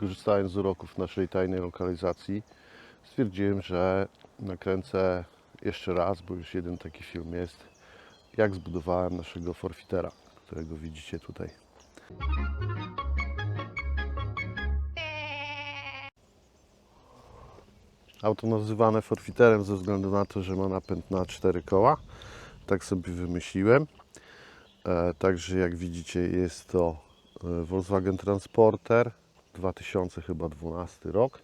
korzystając z uroków naszej tajnej lokalizacji, stwierdziłem, że nakręcę jeszcze raz, bo już jeden taki film jest, jak zbudowałem naszego forfitera, którego widzicie tutaj. Auto nazywane forfiterem ze względu na to, że ma napęd na cztery koła. Tak sobie wymyśliłem. E, także jak widzicie jest to e, Volkswagen Transporter 2012 rok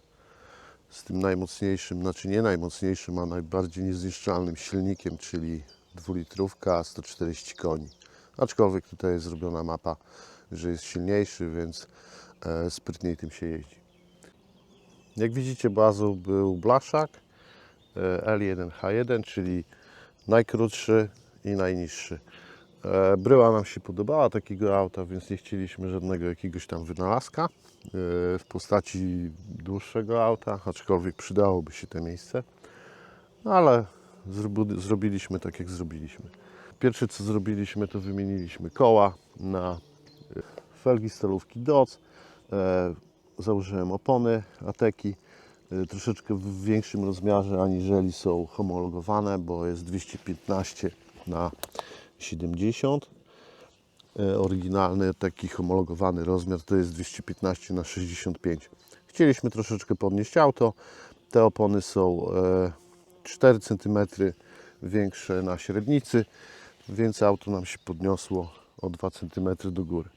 z tym najmocniejszym, znaczy nie najmocniejszym, a najbardziej niezniszczalnym silnikiem, czyli dwulitrówka 140 koni. Aczkolwiek tutaj jest zrobiona mapa, że jest silniejszy, więc e, sprytniej tym się jeździ. Jak widzicie bazą był blaszak e, L1H1, czyli najkrótszy i najniższy. E, Bryła nam się podobała takiego auta, więc nie chcieliśmy żadnego jakiegoś tam wynalazka e, w postaci dłuższego auta, aczkolwiek przydałoby się to miejsce. No ale zrobiliśmy tak, jak zrobiliśmy. Pierwsze co zrobiliśmy, to wymieniliśmy koła na e, felgi stalówki DOC. Założyłem opony Ateki troszeczkę w większym rozmiarze aniżeli są homologowane, bo jest 215 na 70. E, Oryginalny taki homologowany rozmiar to jest 215 na 65. Chcieliśmy troszeczkę podnieść auto. Te opony są e, 4 cm większe na średnicy, więc auto nam się podniosło o 2 cm do góry.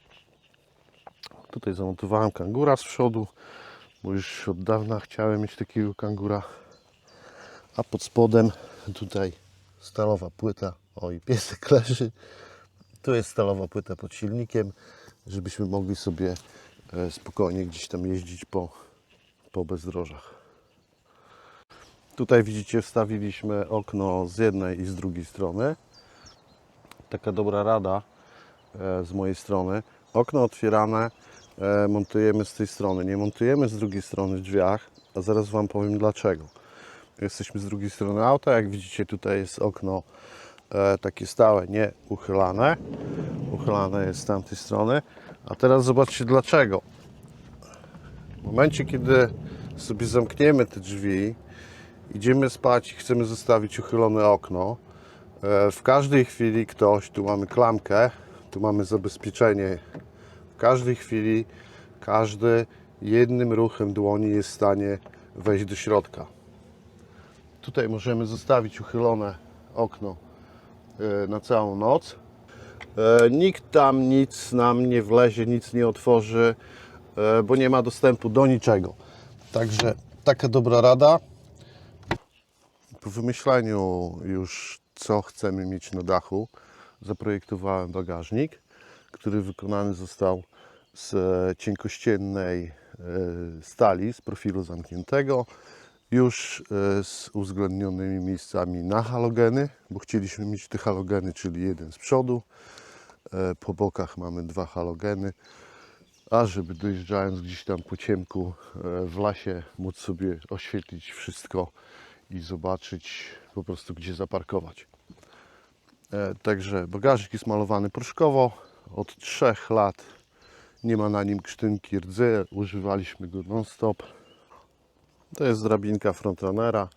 Tutaj zamontowałem kangura z przodu, bo już od dawna chciałem mieć takiego kangura. A pod spodem tutaj stalowa płyta. O i piesek leży. Tu jest stalowa płyta pod silnikiem, żebyśmy mogli sobie e, spokojnie gdzieś tam jeździć po, po bezdrożach. Tutaj widzicie wstawiliśmy okno z jednej i z drugiej strony. Taka dobra rada e, z mojej strony. Okno otwierane e, montujemy z tej strony. Nie montujemy z drugiej strony w drzwiach, a zaraz Wam powiem dlaczego. Jesteśmy z drugiej strony auta. Jak widzicie, tutaj jest okno takie stałe, nie uchylane. Uchylane jest z tamtej strony. A teraz zobaczcie dlaczego. W momencie, kiedy sobie zamkniemy te drzwi, idziemy spać i chcemy zostawić uchylone okno, e, w każdej chwili ktoś, tu mamy klamkę, tu mamy zabezpieczenie. W każdej chwili każdy jednym ruchem dłoni jest w stanie wejść do środka. Tutaj możemy zostawić uchylone okno e, na całą noc. E, Nikt tam nic nam nie wlezie, nic nie otworzy, e, bo nie ma dostępu do niczego. Także taka dobra rada. Po wymyśleniu już co chcemy mieć na dachu, zaprojektowałem bagażnik, który wykonany został z e, cienkościennej e, stali z profilu zamkniętego, już e, z uwzględnionymi miejscami na halogeny, bo chcieliśmy mieć te halogeny, czyli jeden z przodu. E, Po bokach mamy dwa halogeny, a żeby dojeżdżając gdzieś tam po ciemku e, w lasie móc sobie oświetlić wszystko i zobaczyć po prostu gdzie zaparkować. Także bagażnik jest malowany proszkowo. Od 3 lat nie ma na nim krztynki rdzy. Używaliśmy go non-stop. To jest drabinka frontrunnera.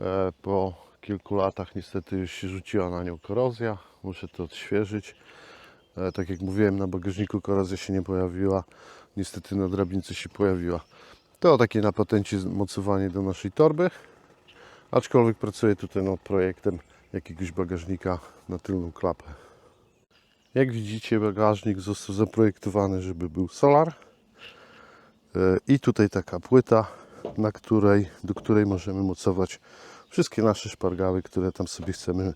E, Po kilku latach niestety już się rzuciła na nią korozja. Muszę to odświeżyć. E, Tak jak mówiłem, na bagażniku korozja się nie pojawiła. Niestety na drabince się pojawiła. To takie na patencie mocowanie do naszej torby. Aczkolwiek pracuję tutaj nad projektem jakiegoś bagażnika na tylną klapę. Jak widzicie, bagażnik został zaprojektowany, żeby był solar. E, I tutaj taka płyta, na której, do której możemy mocować wszystkie nasze szpargały, które tam sobie chcemy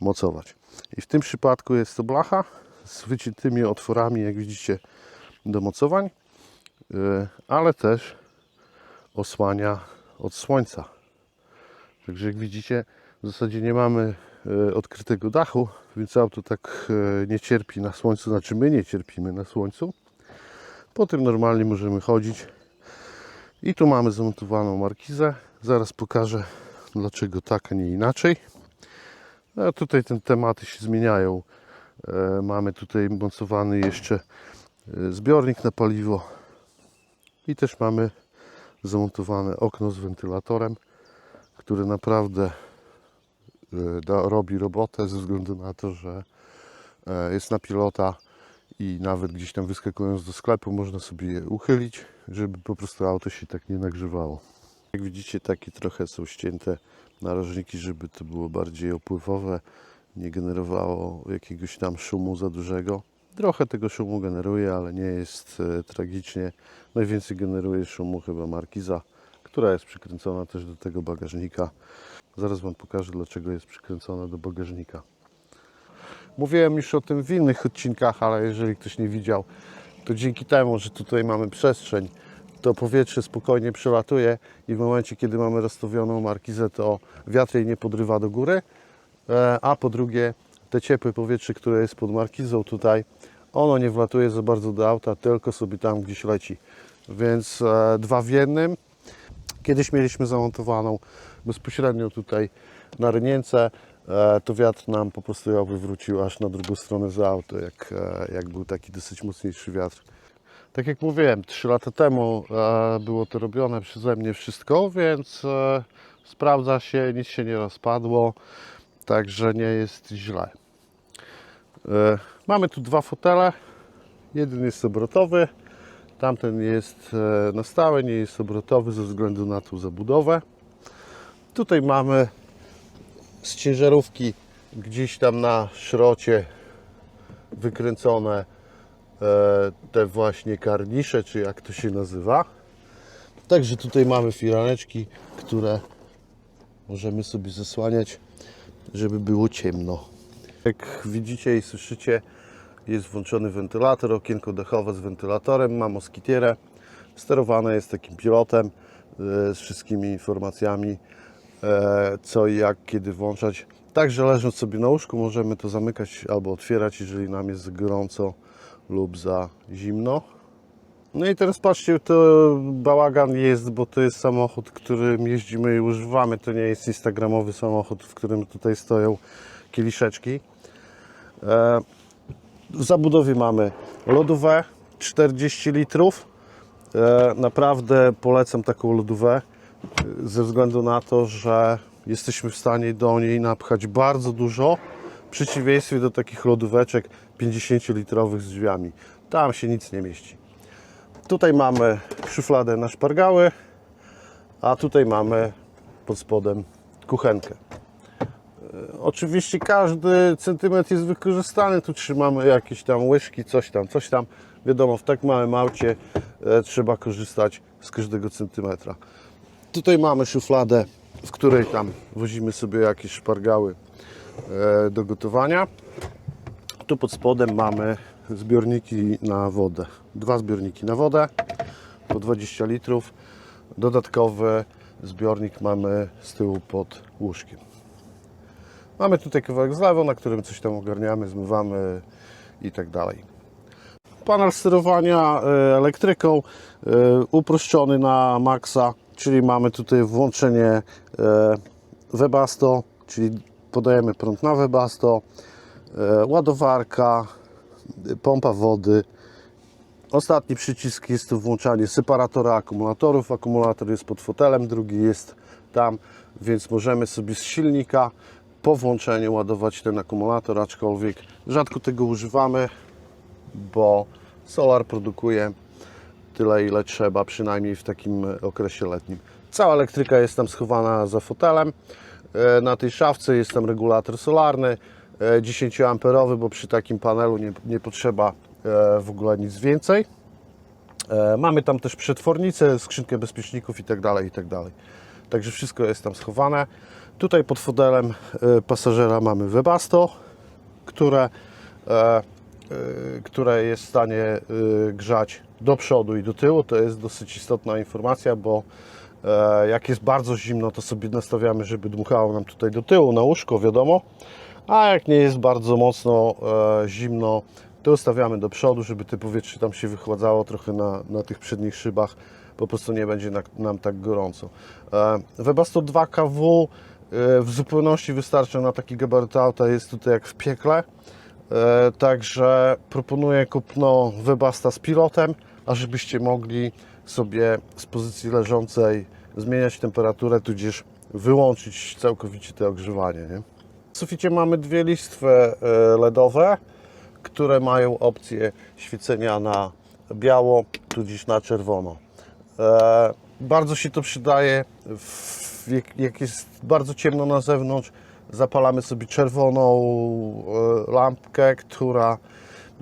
mocować. I w tym przypadku jest to blacha z wyciętymi otworami, jak widzicie, do mocowań, e, ale też osłania od słońca. Także jak widzicie, w zasadzie nie mamy e, odkrytego dachu, więc auto tak e, nie cierpi na słońcu, znaczy my nie cierpimy na słońcu. Po tym normalnie możemy chodzić. I tu mamy zamontowaną markizę. Zaraz pokażę dlaczego tak, a nie inaczej. A tutaj te tematy się zmieniają. E, Mamy tutaj mocowany jeszcze e, zbiornik na paliwo. I też mamy zamontowane okno z wentylatorem, które naprawdę e, da, robi robotę ze względu na to, że e, jest na pilota i nawet gdzieś tam wyskakując do sklepu można sobie je uchylić, żeby po prostu auto się tak nie nagrzewało. Jak widzicie takie trochę są ścięte narożniki, żeby to było bardziej opływowe, nie generowało jakiegoś tam szumu za dużego. Trochę tego szumu generuje, ale nie jest e, tragicznie. Najwięcej generuje szumu chyba Markiza, która jest przykręcona też do tego bagażnika. Zaraz Wam pokażę, dlaczego jest przykręcona do bagażnika. Mówiłem już o tym w innych odcinkach, ale jeżeli ktoś nie widział, to dzięki temu, że tutaj mamy przestrzeń, to powietrze spokojnie przelatuje i w momencie, kiedy mamy rozstawioną markizę, to wiatr jej nie podrywa do góry, E, a po drugie, te ciepłe powietrze, które jest pod markizą tutaj, ono nie wlatuje za bardzo do auta, tylko sobie tam gdzieś leci. Więc e, dwa w jednym. Kiedyś mieliśmy zamontowaną bezpośrednio tutaj na rynience, to wiatr nam po prostu ją wywrócił aż na drugą stronę za auto, jak, e, jak był taki dosyć mocniejszy wiatr. Tak jak mówiłem, 3 lata temu e, było to robione przeze mnie wszystko, więc e, sprawdza się, nic się nie rozpadło, także nie jest źle. E, Mamy tu dwa fotele. Jeden jest obrotowy, tamten jest e, na stałe, nie jest obrotowy ze względu na tą zabudowę. Tutaj mamy z ciężarówki gdzieś tam na szrocie wykręcone e, te właśnie karnisze, czy jak to się nazywa. Także tutaj mamy firaneczki, które możemy sobie zasłaniać, żeby było ciemno. Jak widzicie i słyszycie, jest włączony wentylator, okienko dechowe z wentylatorem, ma moskitierę. Sterowane jest takim pilotem e, z wszystkimi informacjami, co i jak, kiedy włączać. Także leżąc sobie na łóżku możemy to zamykać albo otwierać, jeżeli nam jest gorąco lub za zimno. No i teraz patrzcie, to bałagan jest, bo to jest samochód, którym jeździmy i używamy. To nie jest instagramowy samochód, w którym tutaj stoją kieliszeczki. E, w zabudowie mamy lodówę 40 litrów. E, Naprawdę polecam taką lodówę e, ze względu na to, że jesteśmy w stanie do niej napchać bardzo dużo w przeciwieństwie do takich lodóweczek 50-litrowych z drzwiami. Tam się nic nie mieści. Tutaj mamy szufladę na szpargały, a tutaj mamy pod spodem kuchenkę. Oczywiście każdy centymetr jest wykorzystany. Tu trzymamy jakieś tam łyżki, coś tam, coś tam. Wiadomo, w tak małym aucie e, trzeba korzystać z każdego centymetra. Tutaj mamy szufladę, w której tam wozimy sobie jakieś szpargały e, do gotowania. Tu pod spodem mamy zbiorniki na wodę. Dwa zbiorniki na wodę po 20 litrów. Dodatkowy zbiornik mamy z tyłu pod łóżkiem. Mamy tutaj kawałek zlewu, na którym coś tam ogarniamy, zmywamy i tak dalej. Panel sterowania e, elektryką e, uproszczony na maksa, czyli mamy tutaj włączenie e, Webasto, czyli podajemy prąd na Webasto, ładowarka, pompa wody. Ostatni przycisk jest to włączanie separatora akumulatorów. Akumulator jest pod fotelem, drugi jest tam, więc możemy sobie z silnika po włączeniu ładować ten akumulator, aczkolwiek rzadko tego używamy, bo solar produkuje tyle ile trzeba, przynajmniej w takim okresie letnim. Cała elektryka jest tam schowana za fotelem. E, Na tej szafce jest tam regulator solarny, e, 10 amperowy, bo przy takim panelu nie, nie potrzeba e, w ogóle nic więcej. E, Mamy tam też przetwornicę, skrzynkę bezpieczników i tak dalej, i tak. Także wszystko jest tam schowane. Tutaj pod fotelem e, pasażera mamy Webasto, które, e, e, które jest w stanie e, grzać do przodu i do tyłu. To jest dosyć istotna informacja, bo e, jak jest bardzo zimno, to sobie nastawiamy, żeby dmuchało nam tutaj do tyłu na łóżko, wiadomo. A jak nie jest bardzo mocno e, zimno, to ustawiamy do przodu, żeby te powietrze tam się wychładzało trochę na, na tych przednich szybach. Po prostu nie będzie na, nam tak gorąco. E, Webasto 2 kW w zupełności wystarcza na taki gabaryt auta. Jest tutaj jak w piekle. E, Także proponuję kupno Webasta z pilotem. a żebyście mogli sobie z pozycji leżącej zmieniać temperaturę, tudzież wyłączyć całkowicie to ogrzewanie. Nie? W suficie mamy dwie listwy e, LEDowe, które mają opcję świecenia na biało, tudzież na czerwono. E, bardzo się to przydaje, jak jest bardzo ciemno na zewnątrz, zapalamy sobie czerwoną e, lampkę, która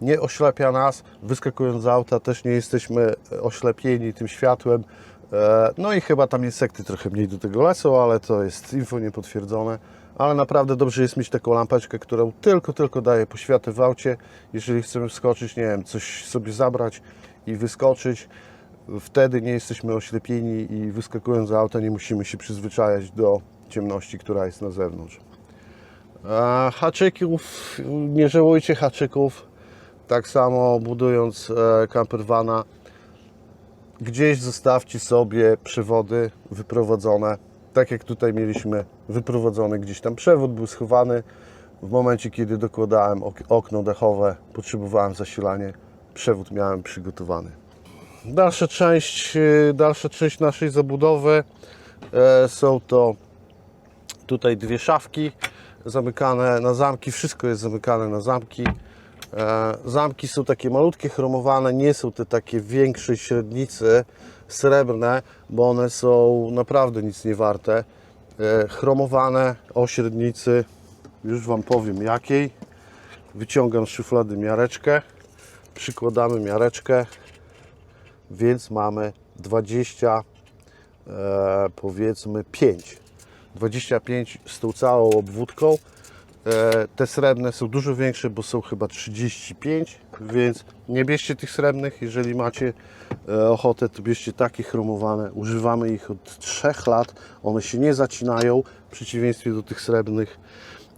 nie oślepia nas. Wyskakując z auta też nie jesteśmy oślepieni tym światłem. E, No i chyba tam insekty trochę mniej do tego lecą, ale to jest info niepotwierdzone. Ale naprawdę dobrze jest mieć taką lampeczkę, którą tylko, tylko daje poświatę w aucie. Jeżeli chcemy wskoczyć, nie wiem, coś sobie zabrać i wyskoczyć, wtedy nie jesteśmy oślepieni i wyskakując z auta nie musimy się przyzwyczajać do ciemności, która jest na zewnątrz. A haczyków, nie żałujcie haczyków. Tak samo budując e, campervana, gdzieś zostawcie sobie przewody wyprowadzone. Tak jak tutaj mieliśmy wyprowadzony gdzieś tam przewód, był schowany. W momencie, kiedy dokładałem ok- okno dachowe, potrzebowałem zasilanie, przewód miałem przygotowany. Dalsza część, e, dalsza część naszej zabudowy e, są to tutaj dwie szafki zamykane na zamki, wszystko jest zamykane na zamki. E, Zamki są takie malutkie, chromowane, nie są te takie większe średnicy srebrne, bo one są naprawdę nic nie warte. E, Chromowane o średnicy, już Wam powiem jakiej. Wyciągam z szuflady miareczkę, przykładamy miareczkę, więc mamy 20, e, powiedzmy 5. 25 z tą całą obwódką. E, Te srebrne są dużo większe, bo są chyba 35, więc nie bierzcie tych srebrnych. Jeżeli macie e, ochotę, to bierzcie takie chromowane. Używamy ich od 3 lat. One się nie zacinają, w przeciwieństwie do tych srebrnych.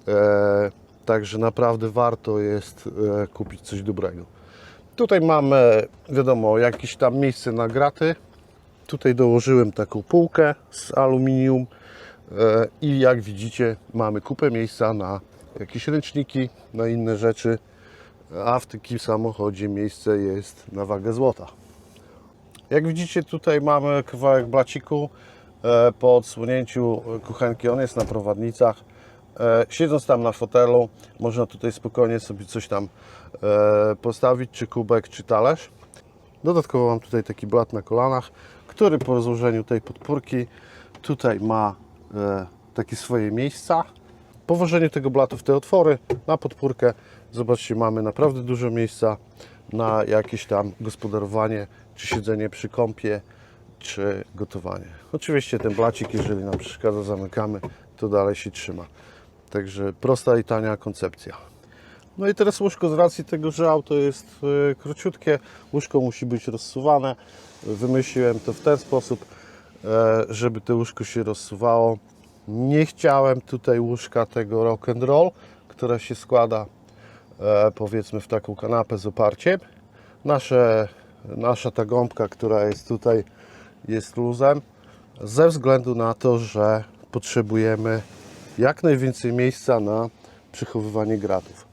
E, Także naprawdę warto jest kupić coś dobrego. Tutaj mamy, wiadomo, jakieś tam miejsce na graty. Tutaj dołożyłem taką półkę z aluminium i jak widzicie mamy kupę miejsca na jakieś ręczniki, na inne rzeczy, a w takim samochodzie miejsce jest na wagę złota. Jak widzicie tutaj mamy kawałek blaciku e, po odsłonięciu kuchenki, on jest na prowadnicach. E, Siedząc tam na fotelu, można tutaj spokojnie sobie coś tam e, postawić, czy kubek, czy talerz. Dodatkowo mam tutaj taki blat na kolanach, który po rozłożeniu tej podpórki tutaj ma e, takie swoje miejsca. Po włożeniu tego blatu w te otwory na podpórkę, zobaczcie, mamy naprawdę dużo miejsca na jakieś tam gospodarowanie, czy siedzenie przy kąpie, czy gotowanie. Oczywiście ten blacik, jeżeli nam przeszkadza, zamykamy, to dalej się trzyma. Także prosta i tania koncepcja. No i teraz łóżko z racji tego, że auto jest e, króciutkie, łóżko musi być rozsuwane. Wymyśliłem to w ten sposób, e, żeby to łóżko się rozsuwało. Nie chciałem tutaj łóżka tego rock and roll, która się składa e, powiedzmy w taką kanapę z oparciem. Nasze, nasza ta gąbka, która jest tutaj, jest luzem, ze względu na to, że potrzebujemy jak najwięcej miejsca na przechowywanie gratów.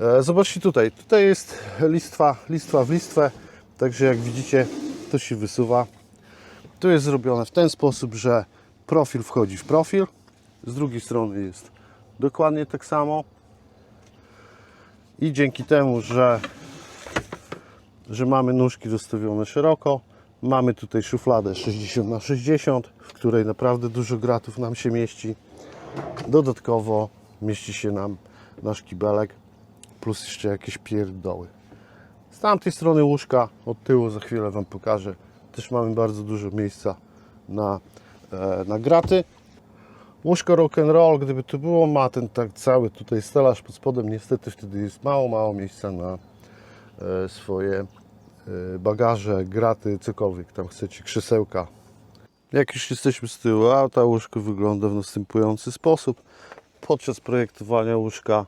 E, Zobaczcie tutaj, tutaj jest listwa, listwa w listwę, także jak widzicie to się wysuwa. To jest zrobione w ten sposób, że profil wchodzi w profil, z drugiej strony jest dokładnie tak samo i dzięki temu, że, że mamy nóżki zostawione szeroko, mamy tutaj szufladę 60 na 60 w której naprawdę dużo gratów nam się mieści. Dodatkowo mieści się nam nasz kibelek plus jeszcze jakieś pierdoły. Z tamtej strony łóżka, od tyłu za chwilę Wam pokażę. Też mamy bardzo dużo miejsca na, e, na graty. Łóżko rock and roll, gdyby to było, ma ten tak cały tutaj stelaż pod spodem. Niestety wtedy jest mało, mało miejsca na e, swoje e, bagaże, graty, cokolwiek tam chcecie, krzesełka. Jak już jesteśmy z tyłu auta, łóżko wygląda w następujący sposób. Podczas projektowania łóżka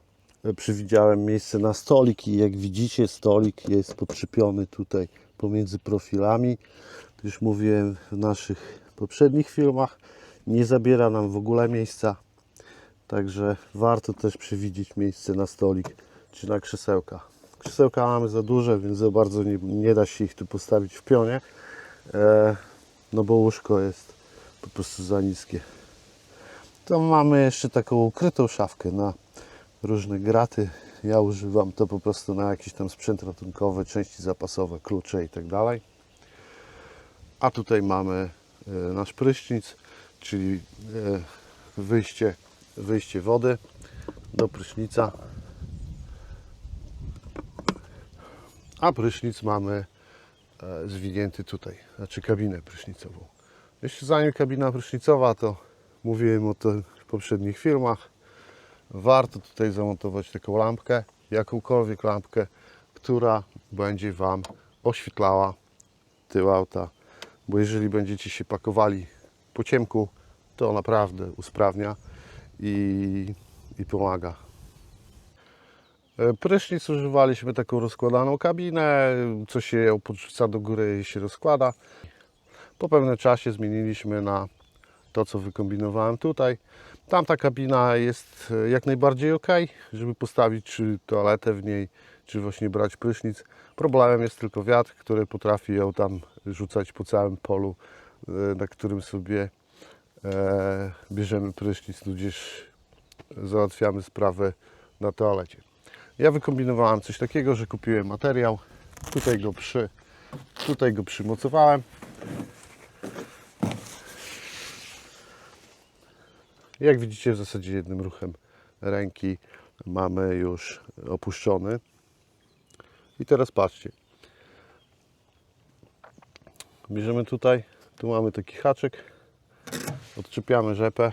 przewidziałem miejsce na stolik i jak widzicie stolik jest pokrzypiony tutaj pomiędzy profilami. Już mówiłem w naszych poprzednich filmach, nie zabiera nam w ogóle miejsca. Także warto też przewidzieć miejsce na stolik czy na krzesełka. Krzesełka mamy za duże, więc za bardzo nie, nie da się ich tu postawić w pionie. E, no bo łóżko jest po prostu za niskie. To mamy jeszcze taką ukrytą szafkę na różne graty. Ja używam to po prostu na jakiś tam sprzęt ratunkowy, części zapasowe, klucze i tak dalej. A tutaj mamy e, nasz prysznic, czyli e, wyjście, wyjście wody do prysznica. A prysznic mamy e, zwinięty tutaj, znaczy kabinę prysznicową. Jeszcze zanim kabina prysznicowa, to mówiłem o tym w poprzednich filmach. Warto tutaj zamontować taką lampkę, jakąkolwiek lampkę, która będzie Wam oświetlała tył auta. Bo jeżeli będziecie się pakowali po ciemku, to naprawdę usprawnia i, i pomaga. E, Prysznic używaliśmy taką rozkładaną kabinę, co się ją podrzuca do góry i się rozkłada. Po pewnym czasie zmieniliśmy na to, co wykombinowałem tutaj. Tamta kabina jest e, jak najbardziej ok, żeby postawić czy toaletę w niej, czy właśnie brać prysznic. Problemem jest tylko wiatr, który potrafi ją tam rzucać po całym polu, e, na którym sobie e, bierzemy prysznic, tudzież załatwiamy sprawę na toalecie. Ja wykombinowałem coś takiego, że kupiłem materiał, tutaj go, przy, tutaj go przymocowałem. Jak widzicie w zasadzie jednym ruchem ręki mamy już opuszczony. I teraz patrzcie. Bierzemy tutaj, tu mamy taki haczyk, odczepiamy rzepę,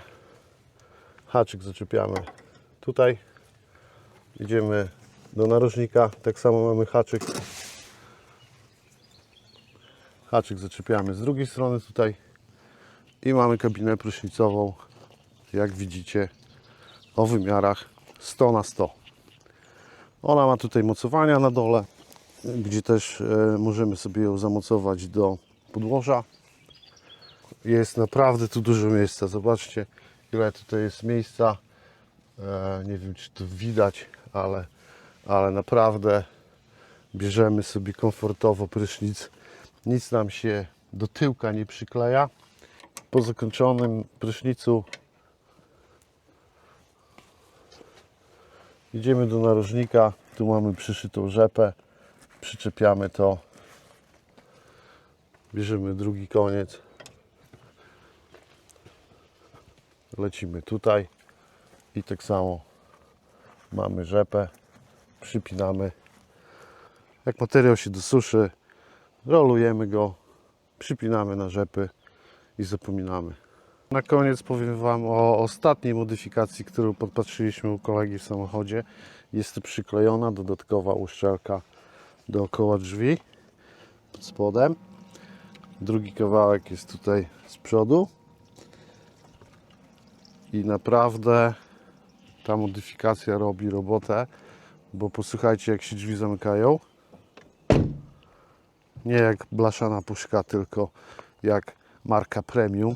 haczyk zaczepiamy tutaj, idziemy do narożnika, tak samo mamy haczyk, haczyk zaczepiamy z drugiej strony tutaj. I mamy kabinę prysznicową, jak widzicie, o wymiarach 100 na 100. Ona ma tutaj mocowania na dole, gdzie też e, możemy sobie ją zamocować do podłoża. Jest naprawdę tu dużo miejsca. Zobaczcie, ile tutaj jest miejsca. E, nie wiem, czy to widać, ale, ale naprawdę bierzemy sobie komfortowo prysznic. Nic nam się do tyłka nie przykleja. Po zakończonym prysznicu Idziemy do narożnika, tu mamy przyszytą rzepę, przyczepiamy to, bierzemy drugi koniec, lecimy tutaj. I tak samo mamy rzepę, przypinamy. Jak materiał się dosuszy, rolujemy go, przypinamy na rzepy i zapominamy. Na koniec powiem Wam o ostatniej modyfikacji, którą podpatrzyliśmy u kolegi w samochodzie. Jest przyklejona dodatkowa uszczelka dookoła drzwi pod spodem. Drugi kawałek jest tutaj z przodu. I naprawdę ta modyfikacja robi robotę, bo posłuchajcie jak się drzwi zamykają. Nie jak blaszana puszka, tylko jak marka premium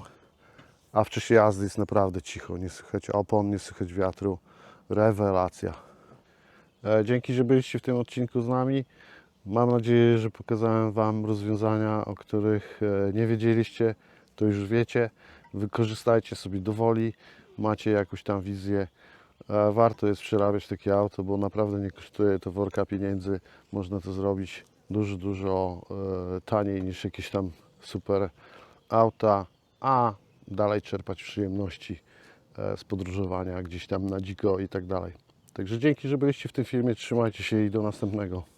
a w czasie jazdy jest naprawdę cicho, nie słychać opon, nie słychać wiatru. Rewelacja. E, Dzięki, że byliście w tym odcinku z nami. Mam nadzieję, że pokazałem Wam rozwiązania, o których e, nie wiedzieliście, to już wiecie. Wykorzystajcie sobie do woli, macie jakąś tam wizję. E, Warto jest przerabiać takie auto, bo naprawdę nie kosztuje to worka pieniędzy. Można to zrobić dużo, dużo taniej niż jakieś tam super auta, a dalej czerpać przyjemności e, z podróżowania gdzieś tam na dziko i tak dalej. Także dzięki, że byliście w tym filmie. Trzymajcie się i do następnego.